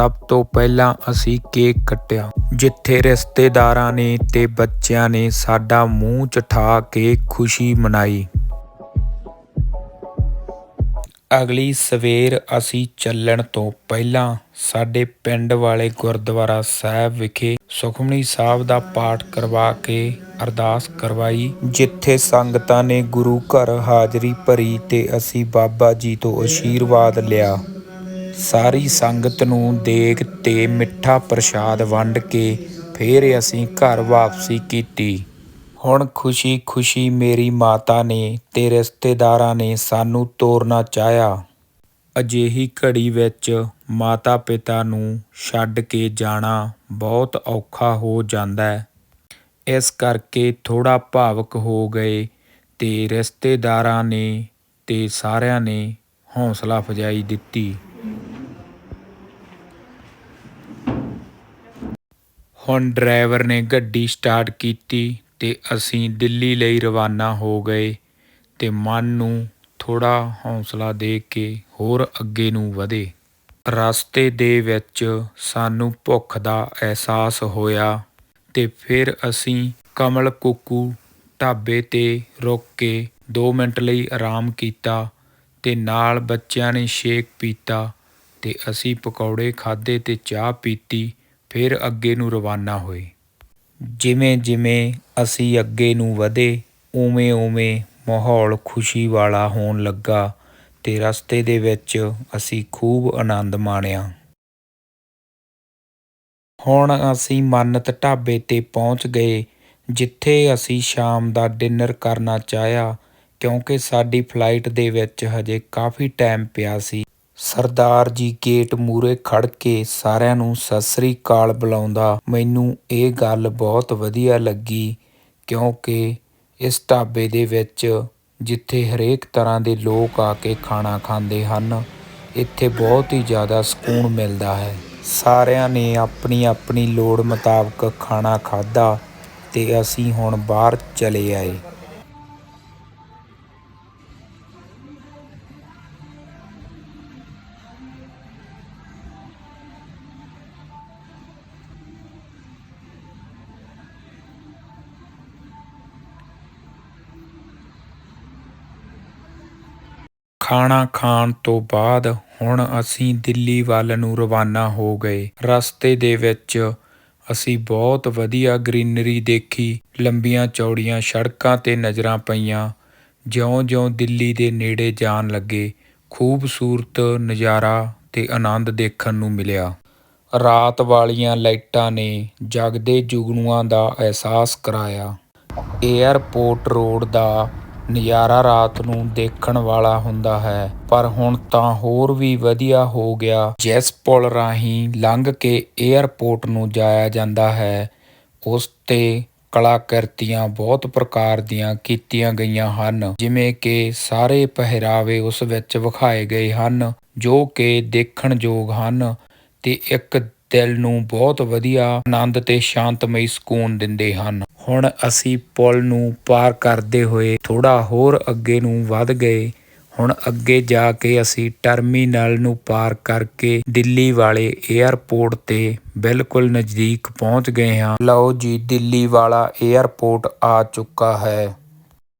ਸਭ ਤੋਂ ਪਹਿਲਾਂ ਅਸੀਂ ਕੇਕ ਕੱਟਿਆ। ਜਿੱਥੇ ਰਿਸ਼ਤੇਦਾਰਾਂ ਨੇ ਤੇ ਬੱਚਿਆਂ ਨੇ ਸਾਡਾ ਮੂੰਹ ਚਠਾ ਕੇ ਖੁਸ਼ੀ ਮਨਾਈ। ਅਗਲੀ ਸਵੇਰ ਅਸੀਂ ਚੱਲਣ ਤੋਂ ਪਹਿਲਾਂ ਸਾਡੇ ਪਿੰਡ ਵਾਲੇ ਗੁਰਦੁਆਰਾ ਸਾਹਿਬ ਵਿਖੇ ਸੁਖਮਨੀ ਸਾਹਿਬ ਦਾ ਪਾਠ ਕਰਵਾ ਕੇ ਅਰਦਾਸ ਕਰਵਾਈ, ਜਿੱਥੇ ਸੰਗਤਾਂ ਨੇ ਗੁਰੂ ਘਰ ਹਾਜ਼ਰੀ ਭਰੀ ਤੇ ਅਸੀਂ ਬਾਬਾ ਜੀ ਤੋਂ ਅਸ਼ੀਰਵਾਦ ਲਿਆ। ਸਾਰੀ ਸੰਗਤ ਨੂੰ ਦੇਗ ਤੇ ਮਿੱਠਾ ਪ੍ਰਸ਼ਾਦ ਵੰਡ ਕੇ ਫਿਰ ਅਸੀਂ ਘਰ ਵਾਪਸੀ ਕੀਤੀ। ਹੁਣ ਖੁਸ਼ੀ-ਖੁਸ਼ੀ ਮੇਰੀ ਮਾਤਾ ਨੇ ਤੇ ਰਿਸ਼ਤੇਦਾਰਾਂ ਨੇ ਸਾਨੂੰ ਤੋਰਨਾ ਚਾਹਿਆ। ਅਜਿਹੀ ਘੜੀ ਵਿੱਚ ਮਾਤਾ-ਪਿਤਾ ਨੂੰ ਛੱਡ ਕੇ ਜਾਣਾ ਬਹੁਤ ਔਖਾ ਹੋ ਜਾਂਦਾ ਹੈ। ਇਸ ਕਰਕੇ ਥੋੜਾ ਭਾਵਕ ਹੋ ਗਏ ਤੇ ਰਿਸ਼ਤੇਦਾਰਾਂ ਨੇ ਤੇ ਸਾਰਿਆਂ ਨੇ ਹੌਸਲਾ ਫਜਾਈ ਦਿੱਤੀ। ਹੁਣ ਡਰਾਈਵਰ ਨੇ ਗੱਡੀ ਸਟਾਰਟ ਕੀਤੀ ਤੇ ਅਸੀਂ ਦਿੱਲੀ ਲਈ ਰਵਾਨਾ ਹੋ ਗਏ ਤੇ ਮਨ ਨੂੰ ਥੋੜਾ ਹੌਸਲਾ ਦੇ ਕੇ ਹੋਰ ਅੱਗੇ ਨੂੰ ਵਧੇ। ਰਸਤੇ ਦੇ ਵਿੱਚ ਸਾਨੂੰ ਭੁੱਖ ਦਾ ਅਹਿਸਾਸ ਹੋਇਆ ਤੇ ਫਿਰ ਅਸੀਂ ਕਮਲ ਕੁੱਕੂ ਢਾਬੇ ਤੇ ਰੁਕ ਕੇ 2 ਮਿੰਟ ਲਈ ਆਰਾਮ ਕੀਤਾ ਤੇ ਨਾਲ ਬੱਚਿਆਂ ਨੇ ਸ਼ੇਕ ਪੀਤਾ ਤੇ ਅਸੀਂ ਪਕੌੜੇ ਖਾਦੇ ਤੇ ਚਾਹ ਪੀਤੀ ਫਿਰ ਅੱਗੇ ਨੂੰ ਰਵਾਨਾ ਹੋਏ। ਜਿਵੇਂ ਜਿਵੇਂ ਅਸੀਂ ਅੱਗੇ ਨੂੰ ਵਧੇ, ਉਵੇਂ ਉਵੇਂ ਮਾਹੌਲ ਖੁਸ਼ੀ ਵਾਲਾ ਹੋਣ ਲੱਗਾ ਤੇ ਰਸਤੇ ਦੇ ਵਿੱਚ ਅਸੀਂ ਖੂਬ ਆਨੰਦ ਮਾਣਿਆ। ਹੁਣ ਅਸੀਂ ਮੰਨਤ ਢਾਬੇ ਤੇ ਪਹੁੰਚ ਗਏ, ਜਿੱਥੇ ਅਸੀਂ ਸ਼ਾਮ ਦਾ ਡਿਨਰ ਕਰਨਾ ਚਾਹਿਆ, ਕਿਉਂਕਿ ਸਾਡੀ ਫਲਾਈਟ ਦੇ ਵਿੱਚ ਹਜੇ ਕਾਫੀ ਟਾਈਮ ਪਿਆ ਸੀ। ਸਰਦਾਰ ਜੀ ਗੇਟ ਮੂਹਰੇ ਖੜ੍ਹ ਕੇ ਸਾਰਿਆਂ ਨੂੰ ਸਤਿ ਸ੍ਰੀ ਅਕਾਲ ਬੁਲਾਉਂਦਾ, ਮੈਨੂੰ ਇਹ ਗੱਲ ਬਹੁਤ ਵਧੀਆ ਲੱਗੀ, ਕਿਉਂਕਿ ਇਸ ਢਾਬੇ ਦੇ ਵਿੱਚ ਜਿੱਥੇ ਹਰੇਕ ਤਰ੍ਹਾਂ ਦੇ ਲੋਕ ਆ ਕੇ ਖਾਣਾ ਖਾਂਦੇ ਹਨ, ਇੱਥੇ ਬਹੁਤ ਹੀ ਜ਼ਿਆਦਾ ਸਕੂਨ ਮਿਲਦਾ ਹੈ। ਸਾਰਿਆਂ ਨੇ ਆਪਣੀ ਆਪਣੀ ਲੋੜ ਮੁਤਾਬਕ ਖਾਣਾ ਖਾਧਾ ਤੇ ਅਸੀਂ ਹੁਣ ਬਾਹਰ ਚਲੇ ਆਏ। ਖਾਣਾ ਖਾਣ ਤੋਂ ਬਾਅਦ ਹੁਣ ਅਸੀਂ ਦਿੱਲੀ ਵੱਲ ਨੂੰ ਰਵਾਨਾ ਹੋ ਗਏ। ਰਸਤੇ ਦੇ ਵਿੱਚ ਅਸੀਂ ਬਹੁਤ ਵਧੀਆ ਗ੍ਰੀਨਰੀ ਦੇਖੀ। ਲੰਬੀਆਂ ਚੌੜੀਆਂ ਸੜਕਾਂ ਤੇ ਨਜ਼ਰਾਂ ਪਈਆਂ। ਜਿਉਂ-ਜਿਉਂ ਦਿੱਲੀ ਦੇ ਨੇੜੇ ਜਾਣ ਲੱਗੇ, ਖੂਬਸੂਰਤ ਨਜ਼ਾਰਾ ਤੇ ਆਨੰਦ ਦੇਖਣ ਨੂੰ ਮਿਲਿਆ। ਰਾਤ ਵਾਲੀਆਂ ਲਾਈਟਾਂ ਨੇ ਜਗਦੇ ਜੁਗਨੂਆਂ ਦਾ ਅਹਿਸਾਸ ਕਰਾਇਆ। ਏਅਰਪੋਰਟ ਰੋਡ ਦਾ ਨਜ਼ਾਰਾ ਰਾਤ ਨੂੰ ਦੇਖਣ ਵਾਲਾ ਹੁੰਦਾ ਹੈ, ਪਰ ਹੁਣ ਤਾਂ ਹੋਰ ਵੀ ਵਧੀਆ ਹੋ ਗਿਆ। ਜਿਸ ਪੁਲ ਰਾਹੀਂ ਲੰਘ ਕੇ ਏਅਰਪੋਰਟ ਨੂੰ ਜਾਇਆ ਜਾਂਦਾ ਹੈ। ਉਸ ਤੇ ਕਲਾਕ੍ਰਿਤੀਆਂ ਬਹੁਤ ਪ੍ਰਕਾਰ ਦੀਆਂ ਕੀਤੀਆਂ ਗਈਆਂ ਹਨ, ਜਿਵੇਂ ਕਿ ਸਾਰੇ ਪਹਿਰਾਵੇ ਉਸ ਵਿੱਚ ਵਿਖਾਏ ਗਏ ਹਨ, ਜੋ ਕਿ ਦੇਖਣ ਯੋਗ ਹਨ ਤੇ ਇੱਕ ਦਿਲ ਨੂੰ ਬਹੁਤ ਵਧੀਆ, ਆਨੰਦ ਤੇ ਸ਼ਾਂਤਮਈ ਸਕੂਨ ਦਿੰਦੇ ਹਨ। ਹੁਣ ਅਸੀਂ ਪੁਲ ਨੂੰ ਪਾਰ ਕਰਦੇ ਹੋਏ ਥੋੜਾ ਹੋਰ ਅੱਗੇ ਨੂੰ ਵੱਧ ਗਏ। ਹੁਣ ਅੱਗੇ ਜਾ ਕੇ ਅਸੀਂ ਟਰਮੀਨਲ ਨੂੰ ਪਾਰ ਕਰਕੇ ਦਿੱਲੀ ਵਾਲੇ ਏਅਰਪੋਰਟ ਤੇ ਬਿਲਕੁਲ ਨਜ਼ਦੀਕ ਪਹੁੰਚ ਗਏ ਹਾਂ। ਲਓ ਜੀ, ਦਿੱਲੀ ਵਾਲਾ ਏਅਰਪੋਰਟ ਆ ਚੁੱਕਾ ਹੈ।